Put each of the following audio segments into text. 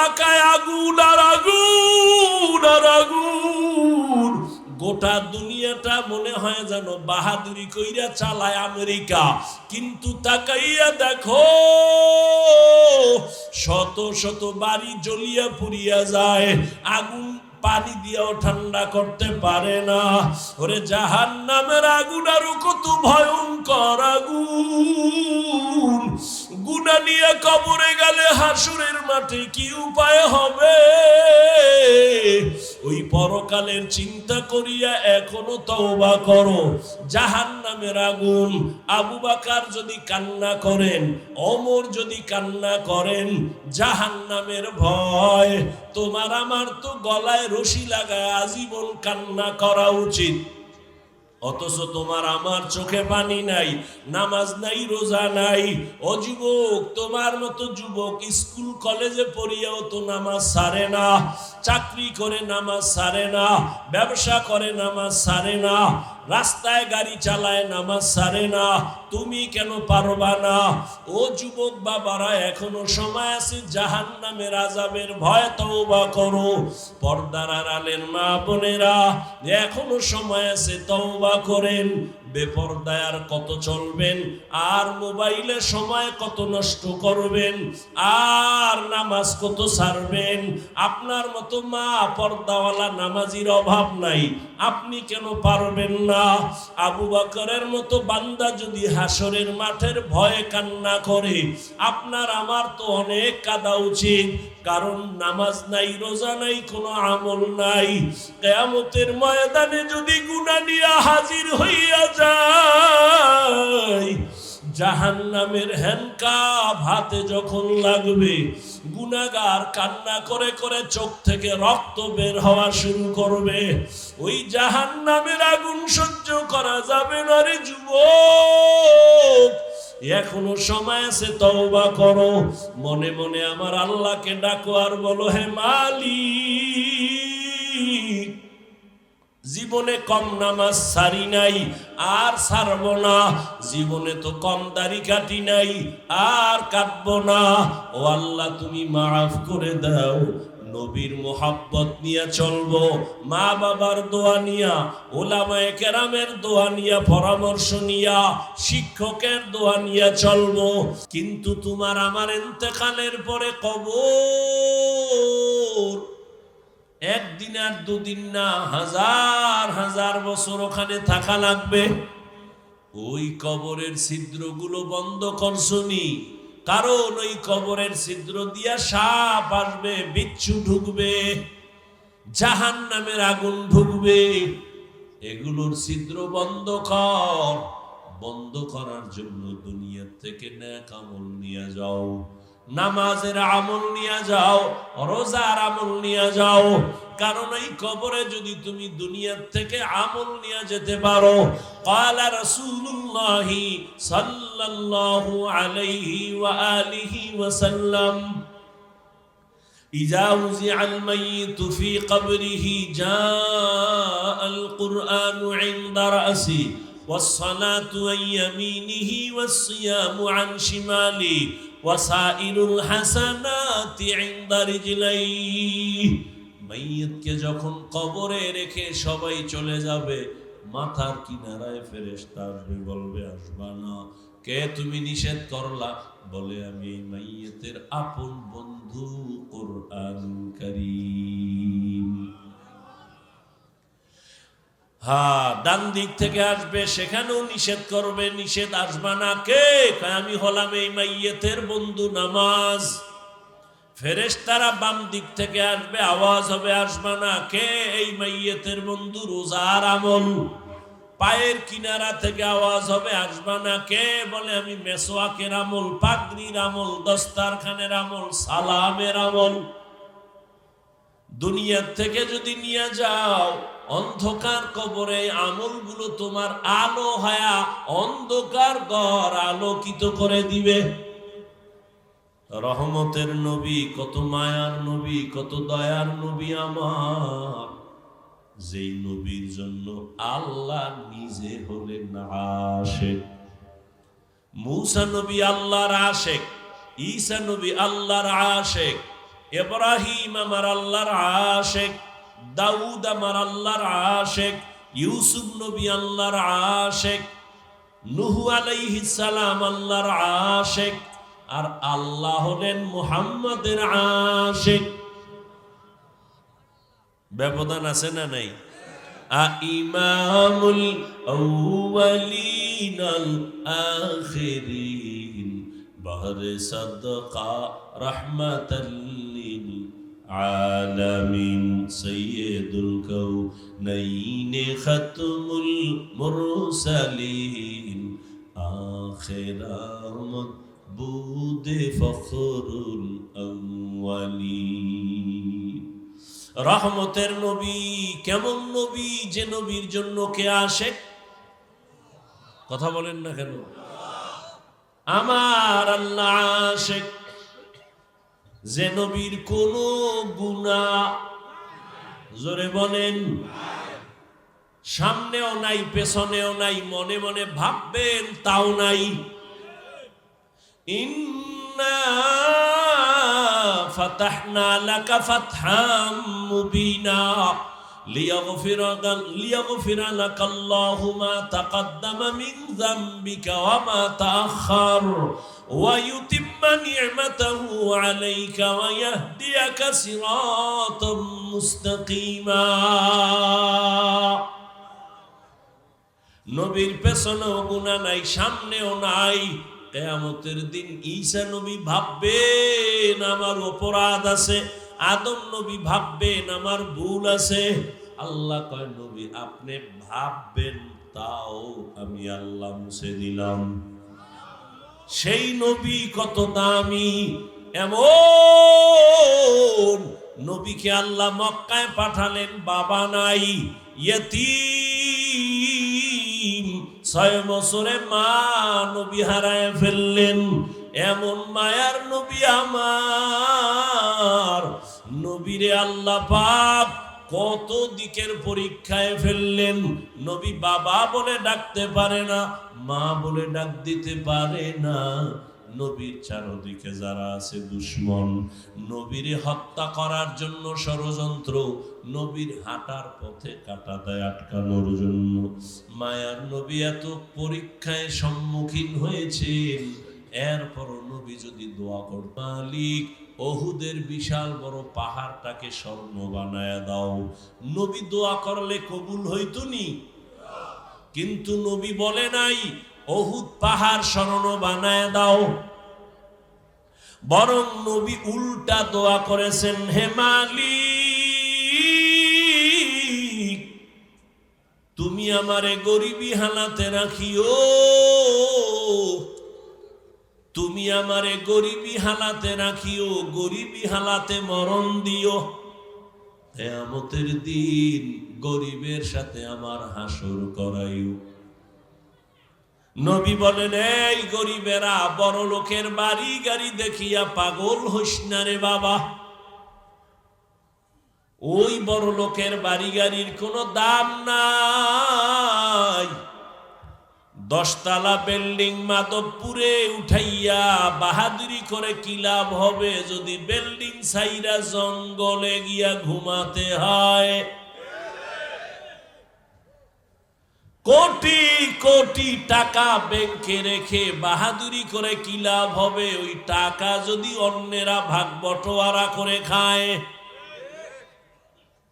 এলাকায় আগুন আর আগুন আর আগুন। গোটা দুনিয়াটা মনে হয় যেন বাহাদুরি কইরা চালায় আমেরিকা। কিন্তু তাকাইয়া দেখো, শত শত বাড়ি জ্বলিয়া পুড়িয়া যায়। আগুন পানি দিয়েও ঠান্ডা করতে পারে না। ওরে জাহান নামের আগুন আরও কত ভয়ঙ্কর আগুন। গুনা নিয়ে কবরে গেলে হাসুরের মাঠে কি উপায় হবে? ওই পরকালের চিন্তা করিয়া এখনও তওবা করো। জাহান নামের আগুন। আবু বাকার যদি কান্না করেন অমর যদি কান্না করেন জাহান নামের ভয়। তোমার আমার তো গলায় রশি লাগায় আজীবন কান্না করা উচিত। অথচ তোমার আমার চোখে পানি নাই, নামাজ নাই, রোজা নাই। ও যুবক, তোমার মতো যুবক স্কুল, কলেজে পড়িয়াও তো নামাজ সারে না, চাকরি করে নামাজ সারে না, ব্যবসা করে নামাজ সারে না। রাস্তায় গাড়ি চালায়, নামাজ সারে না। তুমি কেন পারবা না? ও যুবক বাবারা, এখনও সময় আছে জাহান নামের আজাবের ভয় তওবা করো। পর্দার আড়ালের মা বোনেরা, এখনও সময় আছে তওবা করেন। বেপর্দায় আর কত চলবেন? আর মোবাইলে সময় কত নষ্ট করবেন? আর নামাজ কত ছাড়বেন? আপনার মতো মা পর্দাওয়ালা নামাজির অভাব নাই। আপনি কেন পারবেন না? আবু বকরের মতো বান্দা যদি হাসরের মাঠের ভয়ে কান্না করে, আপনার, আমার তো অনেক কাদা উচিত। কারণ নামাজ নাই, রোজা নাই, কোনো আমল নাই। কেয়ামতের ময়দানে যদি গুণা নিয়ে হাজির হইয়া যায় জাহান নামের হ্যান্ডকাপ হাতে যখন লাগবে গুনাগার কান্না করে করে চোখ থেকে রক্ত বের হওয়া শুরু করবে। ওই জাহান নামের আগুন সহ্য করা যাবে না রে যুবক। এখনও সময় আছে, তওবা করো। মনে মনে আমার আল্লাহকে ডাকো আর বলো, হে মালিক, জীবনে কম নামাজ সারি নাই, আর সারব না। জীবনে তো কম দাড়ি কাটি নাই, আর কাটব না। ও আল্লাহ, তুমি মাফ করে দাও নবীর মোহাব্বত নিয়ে চলবো, মা বাবার দোয়া নিয়া, ওলামায়ে কেরামের দোয়া নিয়া, পরামর্শ নিয়া, শিক্ষকের দোয়া নিয়া চলবো। কিন্তু তোমার আমার এতেকালের পরে কবর একদিন আর দুদিন না, হাজার হাজার বছর ওখানে থাকা লাগবে। ওই কবরের ছিদ্রগুলো বন্ধ করছনি কারণ ওই কবরের ছিদ্র দিয়া সাপ আসবে, বিচ্ছু ঢুকবে জাহান নামের আগুন ঢুকবে। এগুলোর ছিদ্র বন্ধ কর। বন্ধ করার জন্য দুনিয়ার থেকে ন্যাকামল নিয়ে যাও। নামাজের আমল নিয়ে যাও রোজার আমল নিয়ে যাও কারণ এই কবরে যদি তুমি দুনিয়ার থেকে আমল নিয়ে যেতে পারো قال رسول الله صلى الله عليه وآله وسلم إذا وزع الميت في قبره جاء القرآن عند رأسه والصلاة عن يمينه والصيام عن شماله ওয়াসাইরুল হাসানাতি ইনদা রিজলাইহি মাইয়িতকে যখন কবরে রেখে সবাই চলে যাবে, মাথার কিনারায় ফেরেশতা আসবে, বলবে, আসবা না। কে তুমি নিষেধ করলা? বলে, আমি এই মাইয়তের আপন বন্ধু কোরআন করিম। হ্যাঁ ডান দিক থেকে আসবে, সেখানেও নিষেধ করবে, নিষেধ আসবা না। কে? আমি হলাম এই মাইয়েতের বন্ধু নামাজ। ফেরেশতারা বাম দিক থেকে আসবে, আওয়াজ হবে, আসবা না। কে? এই মাইয়েতের বন্ধু, রোজার আমল। পায়ের কিনারা থেকে আওয়াজ হবে, আসবা না। কে? বলে, আমি মেসোয়াকের আমল, পাগড়ির আমল, দস্তারখানের আমল, সালামের আমল। দুনিয়ার থেকে যদি নিয়ে যাও, অন্ধকার কবরে আমলগুলো তোমার আলো হায়া, অন্ধকার ঘর আলোকিত করে দিবে। রহমতের নবী, কত মায়ার নবী, কত দয়ার নবী আমার। যেই নবীর জন্য আল্লাহ নিজে হলেন আশেক। মুসা নবী আল্লাহর আশেক, ঈসা নবী আল্লাহর আশেক। ইব্রাহিম আমার আল্লাহর আশেক, দাউদ আমার আল্লাহর আশেক, ইউসুফ নবী আল্লাহর আশেক, নুহু সালাম আল্লাহর আশেক, আর আল্লাহ হলেন মুহাম্মাদের আশেক। ব্যবধান আছে না নাই? ইমামুল আল আখিরিন, বহর সদকা রহমাতাল লিল আলামিন সৈয়দুল কৌনাইন খতমুল মুরসালিন আখিরামত بود فخر الأولين রহমতের নবী কেমন নবী যে নবীর জন্য কে আসে কথা বলেন না কেন আমার আল্লাহ আশেক যে নবীর কোন গুণা। জোরে বলেন। সামনেও নাই, পেছনেও নাই, মনে মনে ভাববেন, তাও নাই। ইন্না ফাতাহনা লাকা ফাতহাম মুবিনা। লিয়াগফির লাকাল্লাহু মা তাকাদ্দামা মিন যামবিকা ওয়া মা তাআখার। ওয়া ইউতিম্মা নি'মাতাহু আলাইকা ওয়া ইয়াহদিয়াকা সিরাতাম মুস্তাকিমা। নবীর পেছনেও গুণা নাই, সামনেও নাই। কেয়ামতের দিন ঈসা নবী ভাববেন, আমার অপরাধ আছে। আদম নবী ভাববেন, আমার ভুল আছে। আল্লাহ কয়, নবী, আপনি ভাববেন, তাও আমি আল্লাহ মুছে দিলাম। সেই নবী কত দামি, এমন নবীকে আল্লাহ মক্কায় পাঠালেন, বাবা নাই, ইয়তীম, ছয় বছরে মা নবী হারায় ফেললেন, এমন মায়ার নবী আমার। নবীরে আল্লাহ পাক কত দিকের পরীক্ষায় ফেললেন। নবী বাবা বলে ডাকতে পারে না, মা বলে ডাক দিতে পারে না। নবীর চারদিকে যারা আছে দুশ্মন, নবীরে হত্যা করার জন্য ষড়যন্ত্র, নবীর হাঁটার পথে কাটা দেয় আটকানোর জন্য। মায়ার নবী এত পরীক্ষায় সম্মুখীন হয়েছেন, এরপরও নবী যদি দোয়া কর, মালিক অহুদের বিশাল বড় পাহাড়টাকে স্বর্ণ বানায় দাও। নবী দোয়া করলে কবুল হইতো নি? কিন্তু নবী বলে নাই, অহুদ পাহাড় স্বর্ণ বানায় দাও। বরং নবী উল্টা দোয়া করেছেন, হে মালিক, তুমি আমারে গরিবী হালাতে রাখিও। তুমি আমারে গরিবী হালাতে রাখিও, গরিবী হালাতে মরণ দিও। কেয়ামতের দিন গরিবের সাথে আমার হাসর করাইও। নবী বলেন, এই গরিবেরা, বড় লোকের বাড়ি গাড়ি দেখিয়া পাগল হইস না রে বাবা। ওই বড় লোকের বাড়ি গাড়ির কোনো দাম নাই। দশতলা বিল্ডিং মাধবপুরে উঠাইয়া বাহাদুরি করে কি লাভ হবে? যদি বিল্ডিং সাইরা জঙ্গলে গিয়া ঘুমাতে হয়। কোটি কোটি টাকা ব্যাংকে রেখে বাহাদুরি করে কি লাভ হবে? ওই টাকা যদি অন্যেরা ভাগ বটোয়ারা করে খায়।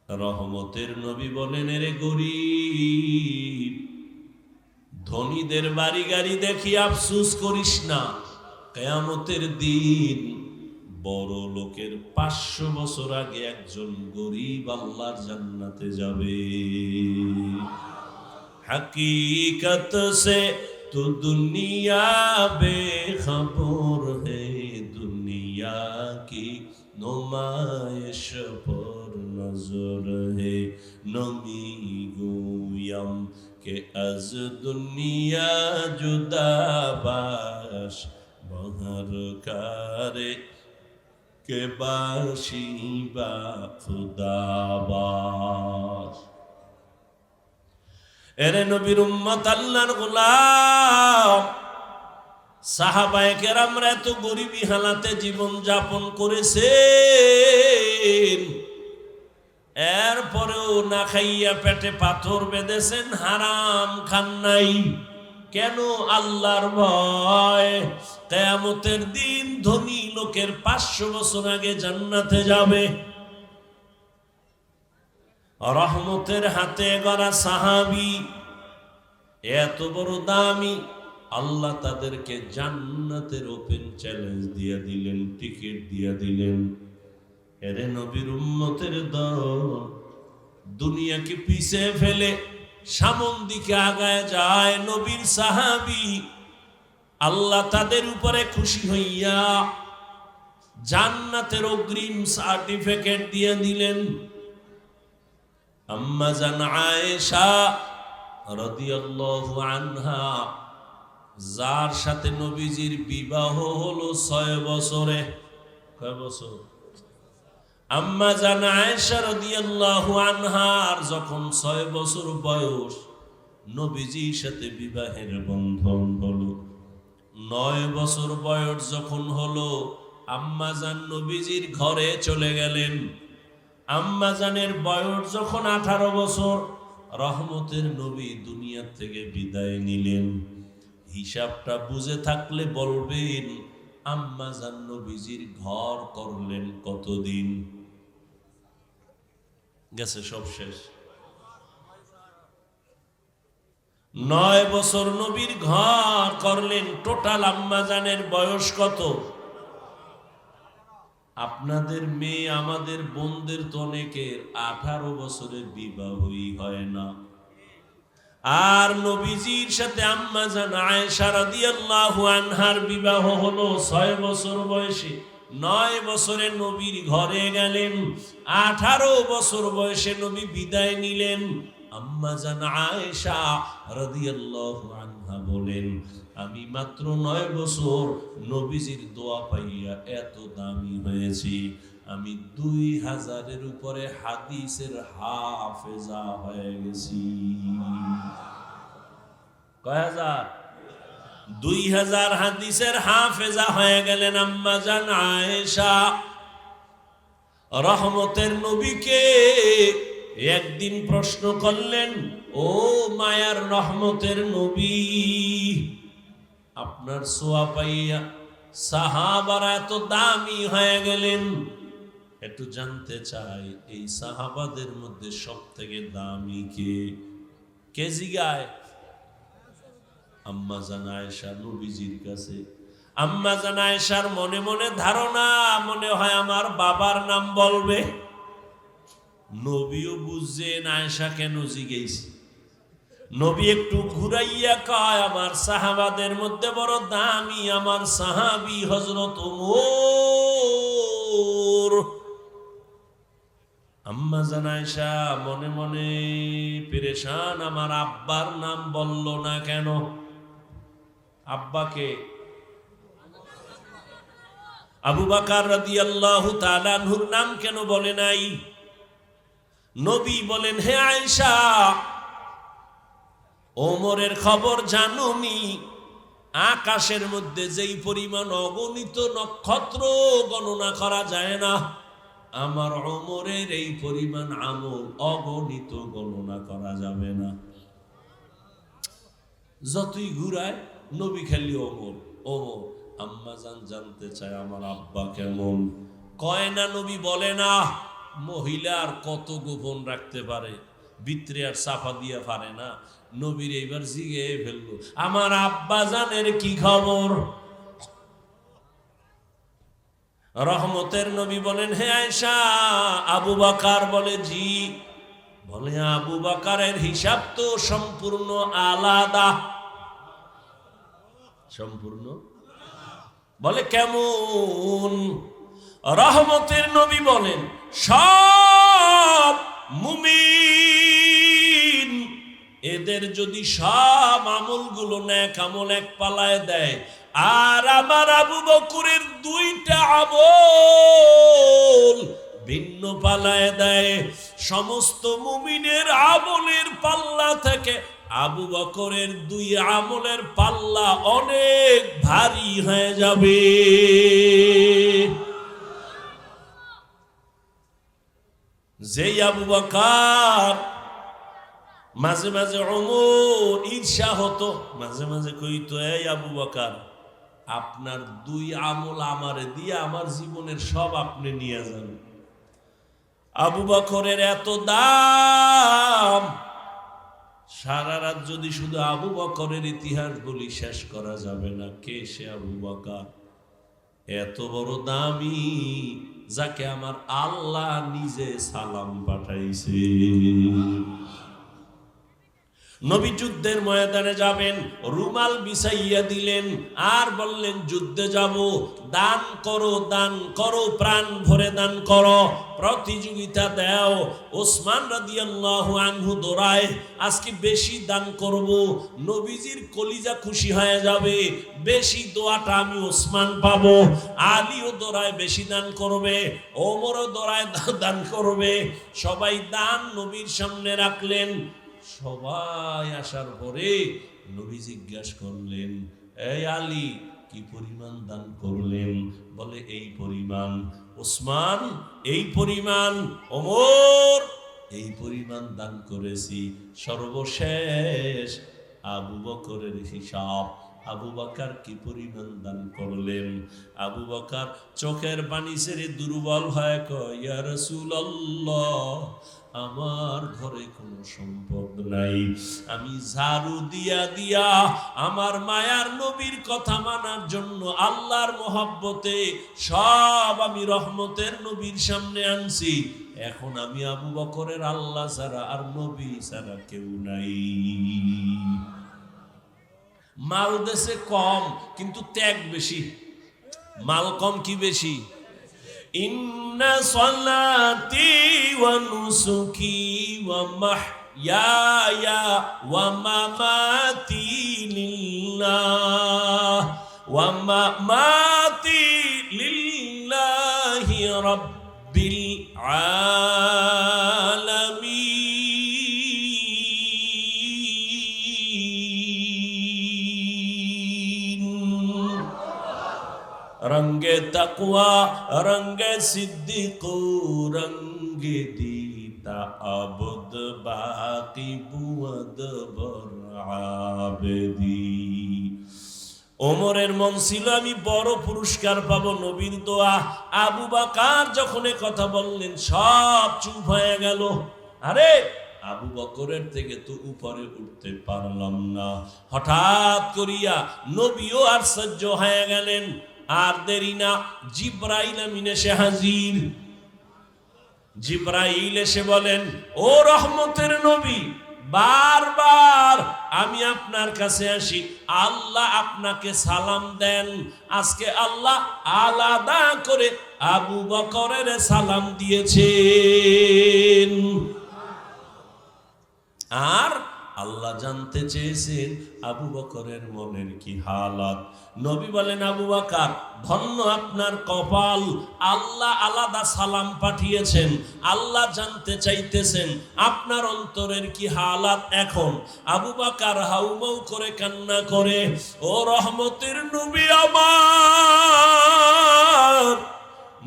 রহমতের নবী বলেন রে গরিব ধনীদের বাড়ি গাড়ি দেখি আফসুস করিস না। কেয়ামতের দিন বড় লোকের পাঁচশো বছর আগে একজন গরিব আল্লাহর জান্নাতে যাবে। হাকিকত সে তো দুনিয়া বেখবর হে, দুনিয়া কি নুমায়শ পর নজর হে। নমি গুয়াম কে আজ দুনিয়া জুদাবাস বহর কারে কে বাসিবা খুদাবাস। এরে নবীর উম্মত, আল্লাহর গোলাম, সাহাবায়ে কেরামরা এত গরিবী হালাতে জীবন যাপন করেছেন। এরপরেও না খাইয়া পেটে পাথর বেঁধেছেন, হারাম খান নাই। কেন আল্লাহর ভয়? কেয়ামতের দিন ধনী লোকের পাঁচশো বছর আগে জান্নাতে যাবে। রহমতের হাতে গড়া সাহাবি এত বড় দামি, আল্লাহ তাদেরকে জান্নাতের ওপেন চ্যালেঞ্জ দিয়ে দিলেন টিকিট দিয়ে দিলেন। এরে নবীর উম্মতের দল, দুনিয়াকে পিছে ফেলে সামন দিকে আগায় যায় নবীর সাহাবি। আল্লাহ তাদের উপরে খুশি হইয়া জান্নাতের অগ্রিম সার্টিফিকেট দিয়ে দিলেন। আম্মা জান আয়েশা রাদিয়াল্লাহু আনহা, যার সাথে নবীজির বিবাহ হলো ছয় বছরে। কয় বছর? আম্মা জান আয়েশা রাদিয়াল্লাহু আনহার যখন ছয় বছর বয়স নবীজির সাথে বিবাহের বন্ধন হলো। নয় বছর বয়স যখন হলো, আম্মা জান নবীজির ঘরে চলে গেলেন। আম্মা জানের বয়স যখন আঠারো বছর, রহমতের নবী দুনিয়া থেকে বিদায় নিলেন। হিসাবটা বুঝে থাকলে বলবেন, আম্মা জান নবীজির ঘর করলেন কতদিন? গেছে সব শেষ। নয় বছর নবীর ঘর করলেন, টোটাল আম্মাজানের বয়স কত? আপনাদের মেয়ে আমাদের বোনদের তো অনেকের আঠারো বছরের বিবাহই হয় না। আর নবীজির সাথে আম্মা জান আয়েশা রাদিয়াল্লাহু আনহার বিবাহ হলো ছয় বছর বয়সে। নয় বছরে নবীর ঘরে গেলেন, আঠারো বছর বয়সে নবী বিদায় নিলেন। আম্মা জান আয়েশা রাদিয়াল্লাহু আনহা বলেন, আমি মাত্র নয় বছর নবীজির দোয়া পাইয়া এত দামি হয়েছি। আমি দুই হাজারের উপরে হাদিসের হাফেজা হয়ে গেছি। দুই হাজার হাদিসের হাফেজা হয়ে গেলেন আম্মা জান আয়েশা। রহমতের নবীকে একদিন প্রশ্ন করলেন, ও মায়ার রহমতের নবী, আপনার সোয়া পাইয়া সাহাবারা এত দামি হয়ে গেলেন একটু জানতে চাই, এই সাহাবাদের মধ্যে সব থেকে দামি কে? কে জিগায়? আম্মা জানায়শা নবীজির কাছে। আম্মা জানায়শার মনে মনে ধারণা, মনে হয় আমার বাবার নাম বলবে। নবীও বুঝছেন আয়েশা কেন জিগেছি নবী একটু ঘুরাইয়া কয়, আমার সাহাবাদের মধ্যে বড় দামি, আমার সাহাবি হজরত ওমর। আম্মা জানায়শা, মনে মনে পেরেশান আমার আব্বার নাম বলল না কেন? আব্বাকে আবু বাকার রাদিয়াল্লাহু তাআলা আনহুর নাম কেন বলে নাই? নবী বলেন, হে আয়েশা, ওমরের খবর জানুনি আকাশের মধ্যে যেই পরিমাণ অগণিত নক্ষত্র গণনা করা যায় না আমার অমরের এই পরিমাণ আমল অগণিত গণনা করা যাবে না। যতই ঘুরায়, নবী খালি অমর অমর। আম্মা জান জানতে চায় আমার আব্বা কেমন। কয় না নবী, বলে না, মহিলা আর কত গোপন রাখতে পারে? বিত্রে আর সাফা দিয়া পারে না। নবীর এইবার জিগে ফেলল। আমার আব্বা জানের কি খবর? রহমতের নবী বলেন, হে আয়সা আবু বাকার বলে, জি। বলে, আবু বাকারের হিসাব তো সম্পূর্ণ আলাদা। সম্পূর্ণ? বলে, কেমন? রহমতের নবী বলেন, সব মুমিন। এদের যদি সব আমলগুলো ন্যাক আমল এক পালায় দেয় আর আমার আবু বকুরের দুইটা আমল ভিন্ন পালায় দেয়। সমস্ত মুমিনের আমলের পাল্লা থেকে আবু বকরের দুই আমলের পাল্লা অনেক ভারী হয়ে যাবে। যেই আবু বকর মাঝে মাঝে অমর ঈর্ষা হতো, মাঝে মাঝে কইতো, এই আবু বকর আপনার দুই আমল আমারে দিয়ে আমার জীবনের সব আপনি নিয়ে যান। আবু বকরের এত দাম, সারা রাত যদি শুধু আবু বকরের ইতিহাস বলি শেষ করা যাবে না, কে সে আবু বকর? এত বড় দামি, যাকে আমার আল্লাহ নিজে সালাম পাঠাইছে। নবী যুদ্ধের ময়দানে যাবেন, রুমাল বিছাইয়া দিলেন, আর বললেন, যুদ্ধে যাব, দান করো দান করো, প্রাণ ভরে দান করো। প্রতিযোগিতা দাও, ওসমান রাদিয়াল্লাহু আনহু দৌড়ায়, আজকে বেশি দান করব, নবীজির কলিজা খুশি হয়ে যাবে, বেশি দোয়াটা আমি ওসমান পাবো। আলীও দৌড়ায়, বেশি দান করবে, ওমরও দৌড়ায়, দান করবে। সবাই দান নবীর সামনে রাখলেন সবাই আসার পরে নবী জিজ্ঞাসা করলেন, এই আলী, কি পরিমাণ দান করলেন? বলে, এই পরিমাণ। ওসমান, এই পরিমাণ। ওমর, এই পরিমাণ দান করেছি। সর্বশেষ আবু বকরের হিসাব। আবু বকার কি পরিমাণ দান করলেন? আবু বকার চোখের পানি ছেড়ে দুর্বল হয় কয় রাসূলুল্লাহ। আমার ঘরে কোনো সম্পদ নাই। আমি ঝাড়ু দিয়া দিয়া আমার মায়ার নবীর কথা মানার জন্য আল্লাহর মহব্বতে সব আমি রহমতের নবীর সামনে আনছি। এখন আমি আবু বকরের আল্লাহ ছাড়া আর নবী ছাড়া কেউ নাই। মাল দেশে কম, কিন্তু ত্যাগ বেশি। মাল কম কি বেশি? ইন্না সলাতি ওয়া নুসুকি ওয়া মাহইয়ায়া ওয়া মামাতি লিল্লাহ ওয়া রঙ্গে সিদ্দিক, রঙ্গে দিতা আবদ বাকি বুয়দ ওমরের মন ছিল, আমি বড় পুরস্কার পাবো নবীর দোয়া। আবু বাকার যখন কথা বললেন, সব চুপ হয়ে গেল। আরে, আবু বকরের থেকে তো উপরে উঠতে পারলাম না। হঠাৎ করিয়া নবীও আশ্চর্য হয়ে গেলেন। আর দেরি না, জিব্রাইল এসে হাজির। জিব্রাইল এসে বলেন, ও রহমতের নবী, বারবার আমি আপনার কাছে আসি। আল্লাহ আপনাকে সালাম দেন। আজকে আল্লাহ আলাদা করে আবু বকরের সালাম দিয়েছেন। আর আল্লাহ জানতে চেয়েছেন আবু বকরের মনের কি হালাত। নবী বলেন, আবু বাকার, ধন্য আপনার কপাল। আল্লাহ আলাদা সালাম পাঠিয়েছেন। আল্লাহ জানতে চাইতেছেন আপনার অন্তরের কি হালাত এখন। আবু বাকার হাউমাউ করে কান্না করে, ও রহমতের নবী আমার!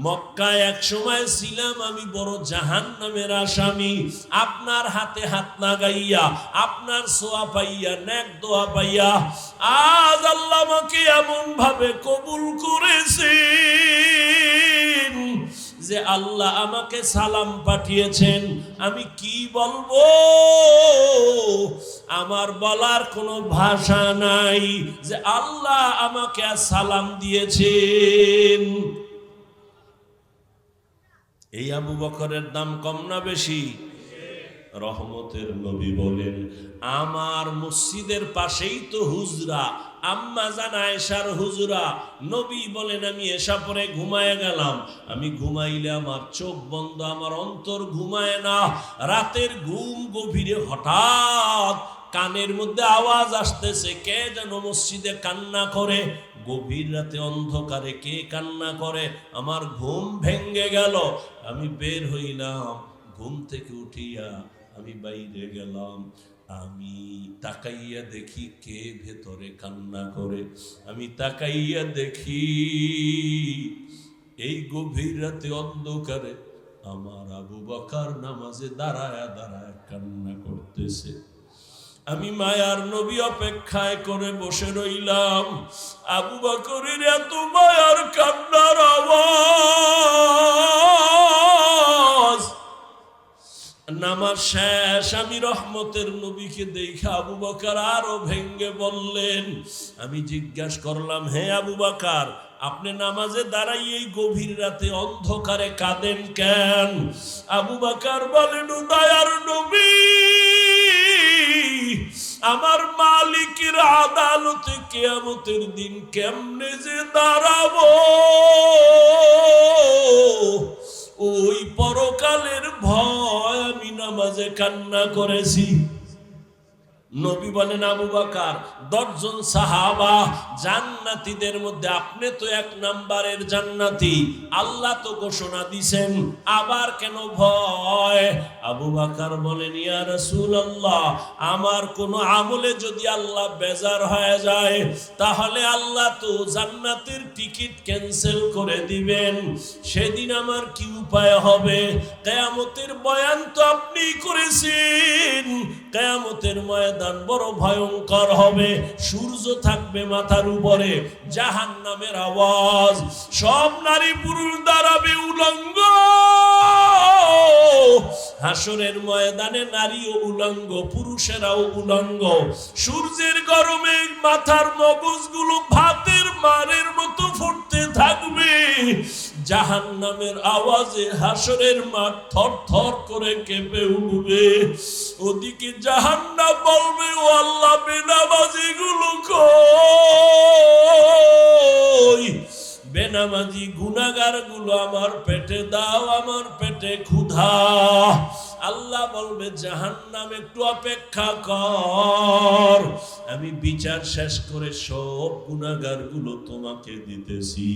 মক্কায় এক সময় ছিলাম আমি বড় জাহান নামের আসামি। আপনার হাতে হাত লাগাইয়া আপনার সোয়া পাইয়া, নেক দোয়া পাইয়া, আজ আল্লাহ আমাকে এমন ভাবে কবুল করেছেন যে আল্লাহ আমাকে সালাম পাঠিয়েছেন। আমি কি বলব? আমার বলার কোনো ভাষা নাই যে আল্লাহ আমাকে সালাম দিয়েছেন। এই আবু বকরের দাম কম না বেশি? রহমতের নবী বলেন, আমার মসজিদের পাশেই তো হুজরা, আম্মা জান আয়েশার হুজরা। নবী বলেন, আমি এসা পরে ঘুমায় গেলাম। আমি ঘুমাইলে আমার চোখ বন্ধ, আমার অন্তর ঘুমায় না। রাতের ঘুম গভীরে হঠাৎ কানের মধ্যে আওয়াজ আসতেছে, কে যেন মসজিদে কান্না করে। গভীর রাতে অন্ধকারে কে কান্না করে? আমার ঘুম ভেঙ্গে গেল, আমি বের হইলাম। ঘুম থেকে উঠিয়া আমি বাইরে গেলাম। আমি তাকাইয়া দেখি কে ভেতরে কান্না করে। আমি তাকাইয়া দেখি এই গভীর রাতে অন্ধকারে আমার আবু বকার নামাজে দাঁড়ায়া দাঁড়ায় কান্না করতেছে। আমি মায়ার নবী অপেক্ষায় করে বসে রইলাম। আবু বকরের এত মায়ার কান্নার আওয়াজ। নামাজ শেষ, আমি রহমতের নবীকে দেখে আবু বাকার আরও ভেঙ্গে বললেন, আমি জিজ্ঞাসা করলাম, হে আবু বাকার, আপনি নামাজে দাঁড়াই এই গভীর রাতে অন্ধকারে কাঁদেন কেন? আবু বাকার বলেন উদয়ার নবী আমার মালিকের আদালতে কেয়ামতের দিন কেমনে যে দাঁড়াবো? ওই পরকালের ভয় আমি নামাজে কান্না করেছি। নবী বলেন আবু বাকার, দশজন সাহাবা জান্নাতীদের মধ্যে আপনি তো এক নাম্বারের জান্নাতি, আল্লাহ তো ঘোষণা দিছেন, আবার কেন ভয়? আবু বাকার বলেন, ইয়া রাসূলুল্লাহ, আমার কোন আমলে যদি আল্লাহ বেজার হয়ে যায়, তাহলে আল্লাহ তো জান্নাতের টিকিট ক্যান্সেল করে দিবেন। সেদিন আমার কি উপায় হবে? কেয়ামতের বয়ান তো আপনি করেছেন। কেয়ামতের ময়দান বড় ভয়ঙ্কর হবে। সূর্য থাকবে মাথার উপরে জাহান নামের আওয়াজ। সব নারী পুরুষ দাঁড়াবে উলঙ্গ। হাসরের ময়দানে নারী ও উলঙ্গ, পুরুষেরাও উলঙ্গ। সূর্যের গরমে মাথার মগজগুলো ভাতের মারের মতো ফুটতে থাকবে। জাহান নামের আওয়াজে হাসরের মাঠ থর থর করে কেঁপে উঠবে। ওদিকে জাহান্না বলবে, ও আল্লাহ বেনাবাজি গুলো কই? বেনামাজি গুনাগারগুলো আমার পেটে দাও, আমার পেটে ক্ষুধা। আল্লাহ বলবে, জাহান্নাম একটু অপেক্ষা কর। আমি বিচার শেষ করে সব গুনাগারগুলো তোমাকে দিতেছি।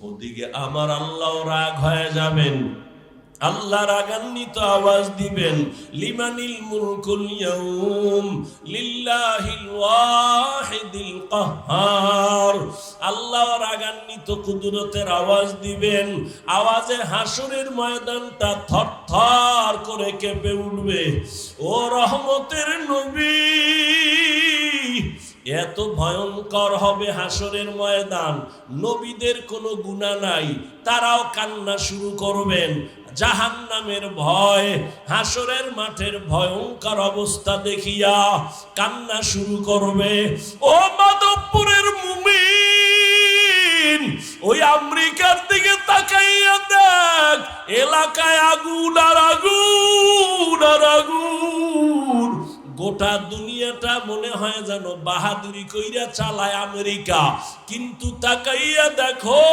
ওদিকে আমার আল্লাহ রাগ হয়ে যাবেন। আল্লাহ রাগান্বিত আওয়াজ দিবেন, লিমানিল মুলকুল ইয়াউম লিল্লাহিল ওয়াহিদিল কাহ্হার আল্লাহ রাগান্বিত কুদরতের আওয়াজ দিবেন, আওয়াজে হাসরের ময়দানটা থরথর করে কেঁপে উঠবে। ও রহমতের নবী এত ভয়ঙ্কর হবে হাসরের ময়দান, নবীদের কোনো গুণা নাই, তারাও কান্না শুরু করবেন। জাহান নামের ভয়, হাসরের মাঠের ভয়ঙ্কর অবস্থা দেখিয়া কান্না শুরু করবে। ও মাধবপুরের মুমিন, ওই আমেরিকার দিকে তাকাইয়া দেখ, এলাকায় আগুন আর আগুন আর আগুন। গোটা দুনিয়াটা মনে হয় যেন বাহাদুরি কইরা চালায় আমেরিকা। কিন্তু তাকাইয়া দেখো,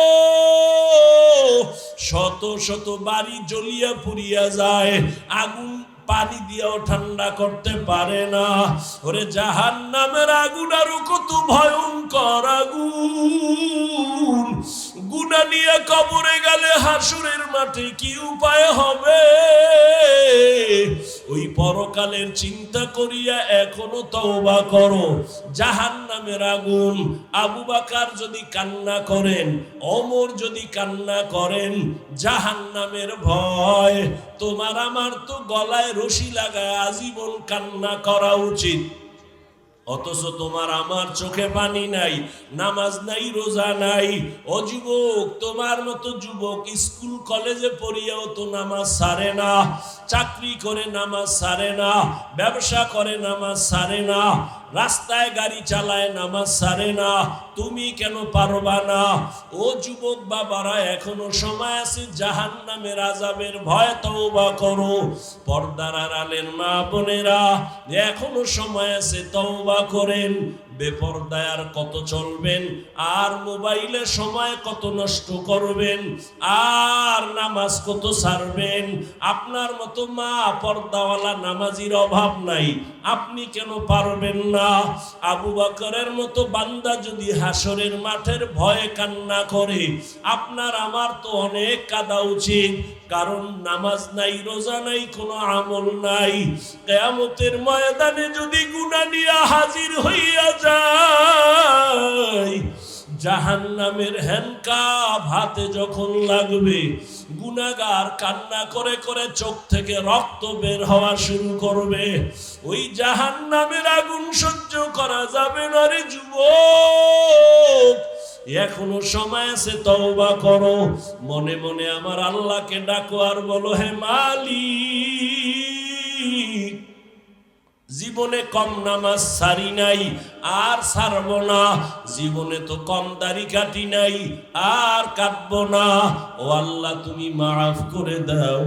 শত শত বাড়ি জ্বলিয়া পুড়িয়া যায়, আগুন পানি দিয়েও ঠান্ডা করতে পারে না। ওরে জাহান নামের আগুন আরও কত ভয়ঙ্কর আগুন। গুনা নিয়ে কবরে গেলে হাসুরের মাঠে কি উপায় হবে? ওই পরকালের চিন্তা করিয়া এখনও তওবা করো। জাহান নামের আগুন, আবু বাকার যদি কান্না করেন অমর যদি কান্না করেন জাহান নামের ভয়। তোমার আমার তো গলায় রশি লাগা আজীবন কান্না করা উচিত। অথচ তোমার আমার চোখে পানি নাই, নামাজ নাই, রোজা নাই। ও যুবক, তোমার মতো যুবক স্কুল, কলেজে পড়িয়াও তো নামাজ সারে না, চাকরি করে নামাজ সারে না, ব্যবসা করে নামাজ সারে না, রাস্তায় গাড়ি চালায় নামাজ সারে না, তুমি কেন পারবা না? ও যুবক বাবারা, এখনও সময় আছে জাহান নামের আজাবের ভয় তওবা করো। পর্দার আড়ালের মা বোনেরা, এখনও সময় আছে তওবা করেন। বেপরদায় আর কত চলবেন? আর মোবাইলে সময় কত নষ্ট করবেন? আর নামাজ কত ছাড়বেন? আপনার মতো মা পর্দাওয়ালা নামাজির অভাব নাই। আপনি কেন পারবেন না? আবু বকরের মতো বান্দা যদি হাসরের মাঠের ভয়ে কান্না করে, আপনার আমার তো অনেক কাদা উচিত। কারণ নামাজ নাই, রোজা নাই, কোনো আমল নাই। কেয়ামতের ময়দানে যদি গুণা নিয়ে হাজির হইয়া যায়। জাহান নামের হ্যান্ডকাপ হাতে যখন লাগবে গুনাগার কান্না করে করে চোখ থেকে রক্ত বের হওয়া শুরু করবে। ওই জাহান নামের আগুন সহ্য করা যাবে না রে যুবক। এখনও সময় আছে, তওবা করো। মনে মনে আমার আল্লাহকে ডাকো আর বলো, হে মালিক। জীবনে কম নামাজ সারি নাই, আর সারব না। জীবনে তো কম দাড়ি কাটি নাই, আর কাটব না। ও আল্লাহ, তুমি মাফ করে দাও।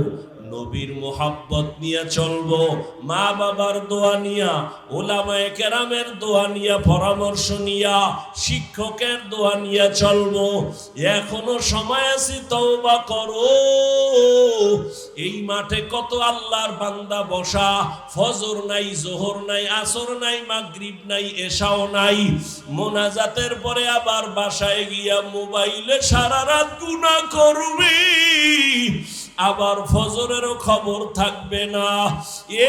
নবীর মোহাব্বত নিয়ে চলবো, মা বাবার দোয়া নিয়া, ওলামায়ে কেরামের দোয়া নিয়া, পরামর্শ নিয়া, শিক্ষকের দোয়া নিয়া চলবো। এখনও সময় আছে, তওবা করো। এই মাঠে কত আল্লাহর বান্দা বসা, ফজর নাই, জোহর নাই, আসর নাই, মাগরিব নাই, এশাও নাই। মোনাজাতের পরে আবার বাসায় গিয়া মোবাইলে সারা রাত গুনাহ করবি। আবার ফজরেরও খবর থাকবে না।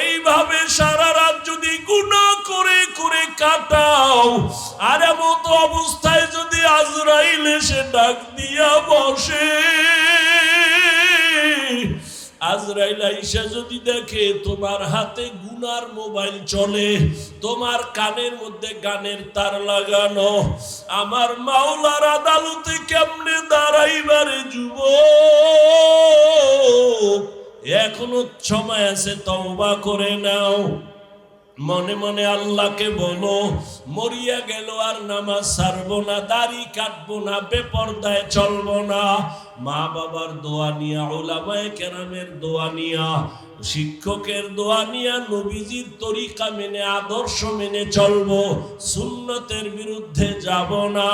এইভাবে সারা রাত যদি গুণা করে করে কাটাও, আর এমত অবস্থায় যদি আজরাইল এসে ডাক দিয়া বসে। আজরাইল আইসা যদি দেখে তোমার হাতে গুনার মোবাইল চলে, তোমার কানের মধ্যে গানের তার লাগানো, আমার মাওলার আদালতে কেমনে দাঁড়াইবারে যুব এখনও সময় আছে, তওবা করে নাও। মনে মনে আল্লাহকে বলো, মরিয়া গেল আর নামাজ সারবো না, দাড়ি কাটবো না, বেপরদায় চলবো না। মা বাবার দোয়া নিয়া ওলামায়ে কেরামের দোয়া নিয়া, শিক্ষকের দোয়া নিয়া, নবীজির তরিকা মেনে, আদর্শ মেনে চলবো, সুন্নতের বিরুদ্ধে যাব না।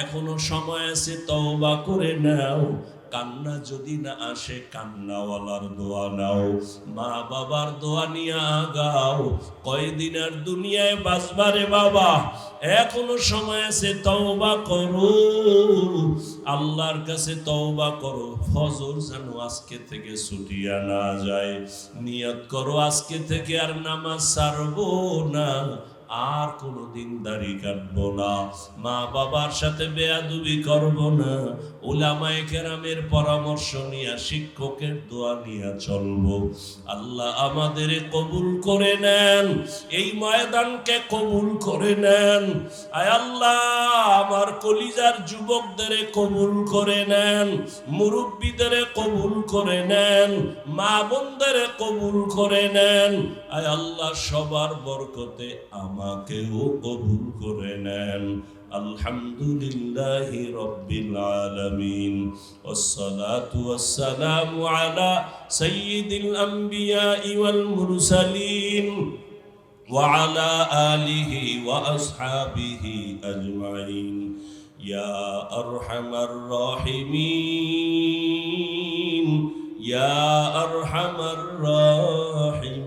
এখনও সময় আছে, তওবা করে নাও। কান্না যদি না আসে, কান্নাওয়ালার দোয়া নাও। মা বাবার দোয়া নিয়ে আগাও কয়দিন আর দুনিয়ায় বাঁচবারে বাবা? এখনও সময় আছে, তওবা করো। আল্লাহর কাছে তওবা করো। ফজর যেন আজকে থেকে ছুটিয়া না যায়। নিয়ত করো, আজকে থেকে আর নামাজ ছাড়বো না। আর কোনোদিন দাড়ি কাটবো না। মা বাবার সাথে বেয়াদুবি করব না। ওলামায়ে কেরামের পরামর্শ নিয়ে, শিক্ষকের দোয়া নিয়ে চলবো। আল্লাহ আমাদের কবুল করে নেন, এই ময়দানকে কবুল করে নেন। আয় আল্লাহ, আমার কলিজার যুবকদের কবুল করে নেন, মুরব্বীদের কবুল করে নেন, মা বোনদের কবুল করে নেন। আয় আল্লাহ, সবার বরকতে আমাকেও কবুল করে নেন আলহামদুলিল্লাহ রব্বিল আলামিন والصلاة والسلام على سيد الأنبياء والمرسلين وعلى آله وأصحابه أجمعين يا أرحم الراحمين يا أرحم الراحمين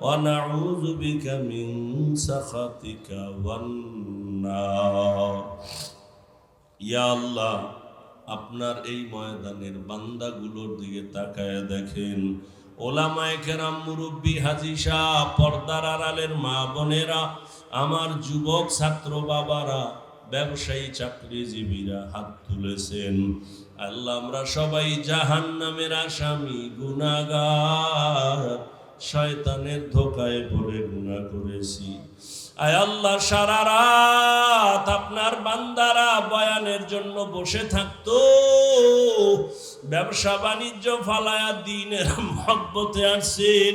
ونعوذ بك من سخطك والنار ইয়া আল্লাহ আপনার এই ময়দানের বান্দাগুলোর দিকে তাকায় দেখেন ওলামায়ে কেরাম মুরব্বী হাজি শাহ পর্দার আড়ালের মা বোনেরা আমার যুবক ছাত্র বাবারা ব্যবসায়ী চাকরিজীবীরা হাত তুলেছেন আল্লাহ আমরা সবাই জাহান নামের আসামি গুনাগার শয়তানের ধোকায় পড়ে গুণা করেছি। আয় আল্লাহ, সারা রাত আপনার বান্দারা বয়ানের জন্য বসে থাকতো। ব্যবসা বাণিজ্য ফালায়া দিনের মহব্বতে আসছেন।